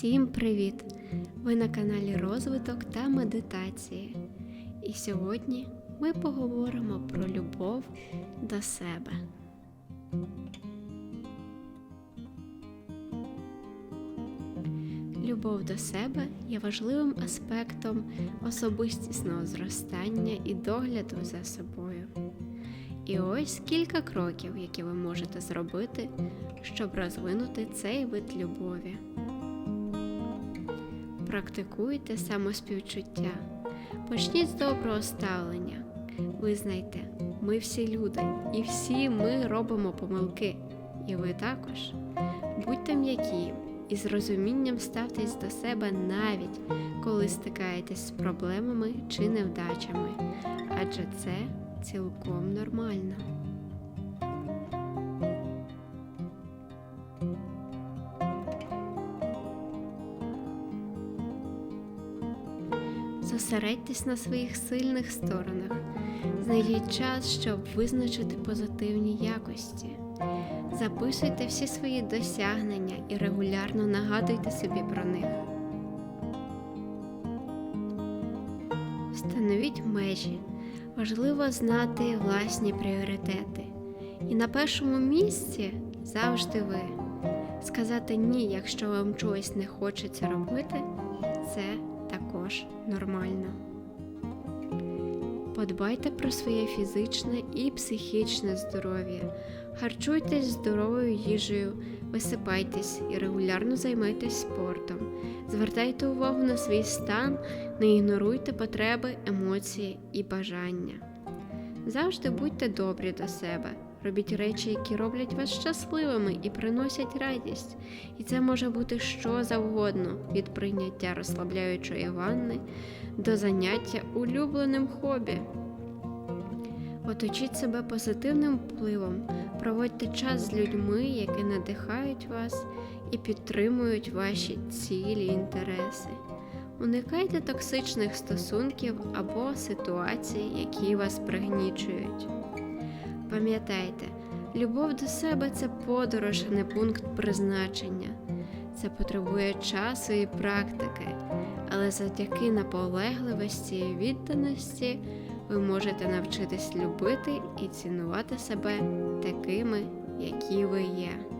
Всім привіт! Ви на каналі Розвиток та Медитації. І сьогодні ми поговоримо про любов до себе. Любов до себе є важливим аспектом особистісного зростання і догляду за собою. І ось кілька кроків, які ви можете зробити, щоб розвинути цей вид любові. Практикуйте самоспівчуття. Почніть з доброго ставлення. Визнайте, ми всі люди, і всі ми робимо помилки. І ви також. Будьте м'які і з розумінням ставтесь до себе навіть коли стикаєтесь з проблемами чи невдачами, адже це цілком нормально. Зосередьтесь на своїх сильних сторонах. Знайдіть час, щоб визначити позитивні якості. Записуйте всі свої досягнення і регулярно нагадуйте собі про них. Встановіть межі. Важливо знати власні пріоритети. І на першому місці завжди ви. Сказати ні, якщо вам чогось не хочеться робити, це також нормально. Подбайте про своє фізичне і психічне здоров'я. Харчуйтесь здоровою їжею, висипайтесь і регулярно займайтесь спортом. Звертайте увагу на свій стан, не ігноруйте потреби, емоції і бажання. Завжди будьте добрі до себе. Робіть речі, які роблять вас щасливими і приносять радість. І це може бути що завгодно від прийняття розслабляючої ванни до заняття улюбленим хобі. Оточіть себе позитивним впливом, проводьте час з людьми, які надихають вас і підтримують ваші цілі інтереси. Уникайте токсичних стосунків або ситуацій, які вас пригнічують. Пам'ятайте, любов до себе це подорож, а не пункт призначення. Це потребує часу і практики, але завдяки наполегливості і відданості ви можете навчитись любити і цінувати себе такими, які ви є.